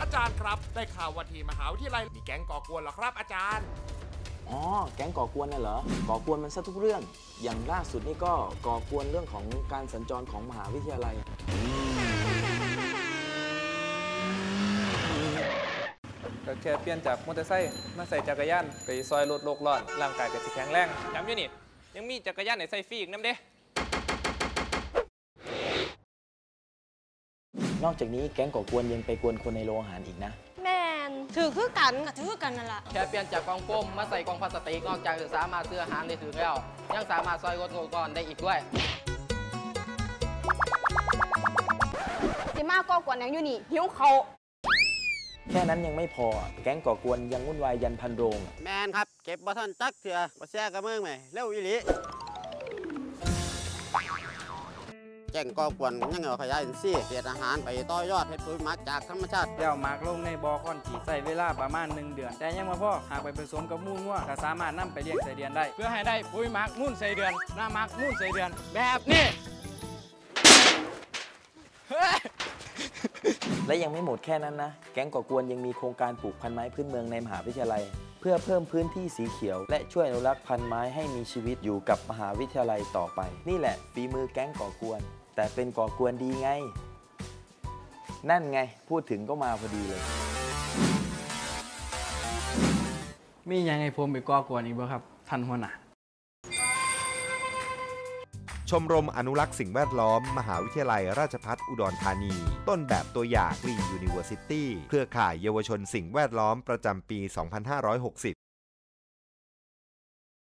อาจารย์ครับ ได้ข่าวว่าที่มหาวิทยาลัยมีแก๊งก่อกวนเหรอครับอาจารย์ อ๋อ แก๊งก่อกวนน่ะเหรอ ก่อกวนมันซะทุกเรื่อง อย่างล่าสุดนี่ก็ก่อกวนเรื่องของการสัญจรของมหาวิทยาลัย ก็แค่เปลี่ยนจากมอเตอร์ไซค์มาใส่จักรยานไปซอยรถโลกร้อนร่างกายก็สิแข็งแรงย้ำอยู่นี่ ยังมีจักรยานในใส่ฟรีอีกน้ำเด้นอกจากนี้แก๊งก่อกวนยังไปกวนคนในโรงอาหารอีกนะ แมนถือคือกันกับถือคือกันนั่นแหละแค่เปลี่ยนจากกล่องโฟมมาใส่กล่องพลาสติกนอกจากจะสามารถซื้ออาหารได้ถึงแล้ว ยังสามารถซอยรถโงกรได้อีกด้วยสิมาก็กวนหยังอยู่นี่หิวเขาว แค่นั้นยังไม่พอ แก๊งก่อกวนยังวุ่นวายยันพันโรง แมนครับ เก็บบ่ทันจักเถื่อบ่แซ่กับเมืองไหมเร็วอีหลีแจ้งก่อกวนยังเอาขยายอินทรีย์เศษอาหารไปต่อยอดเฮ็ดปุ๋ยหมักจากธรรมชาติแล้วหมากลงในบ่อคอนกรีตใส่เวลาประมาณ 1 เดือน แต่ยังมาพ่อหากไปผสมกับมูลงัวก็สามารถนำไปเลี้ยงใส่เดือนได้ เพื่อให้ได้ปุ๋ยหมักมูลใส่เดือนหน้าหมักมูลใส่เดือน แบบนี้ และยังไม่หมดแค่นั้นนะ แก๊งก่อกวนยังมีโครงการปลูกพันไม้พื้นเมืองในมหาวิทยาลัย เพื่อเพิ่มพื้นที่สีเขียว และช่วยอนุรักษ์พันไม้ให้มีชีวิตอยู่กับมหาวิทยาลัยต่อไป นี่แหละฝีมือแก๊งก่อกวน แต่เป็นก่อกวนดีไง นั่นไงพูดถึงก็มาพอดีเลย มียังไงผมไปก่อกวนอีกบ่ครับท่านหัวหน้า ชมรมอนุรักษ์สิ่งแวดล้อม มหาวิทยาลัยราชภัฏอุดรธานี ต้นแบบตัวอย่าง Green University เครือข่ายเยาวชนสิ่งแวดล้อมประจำปี 2560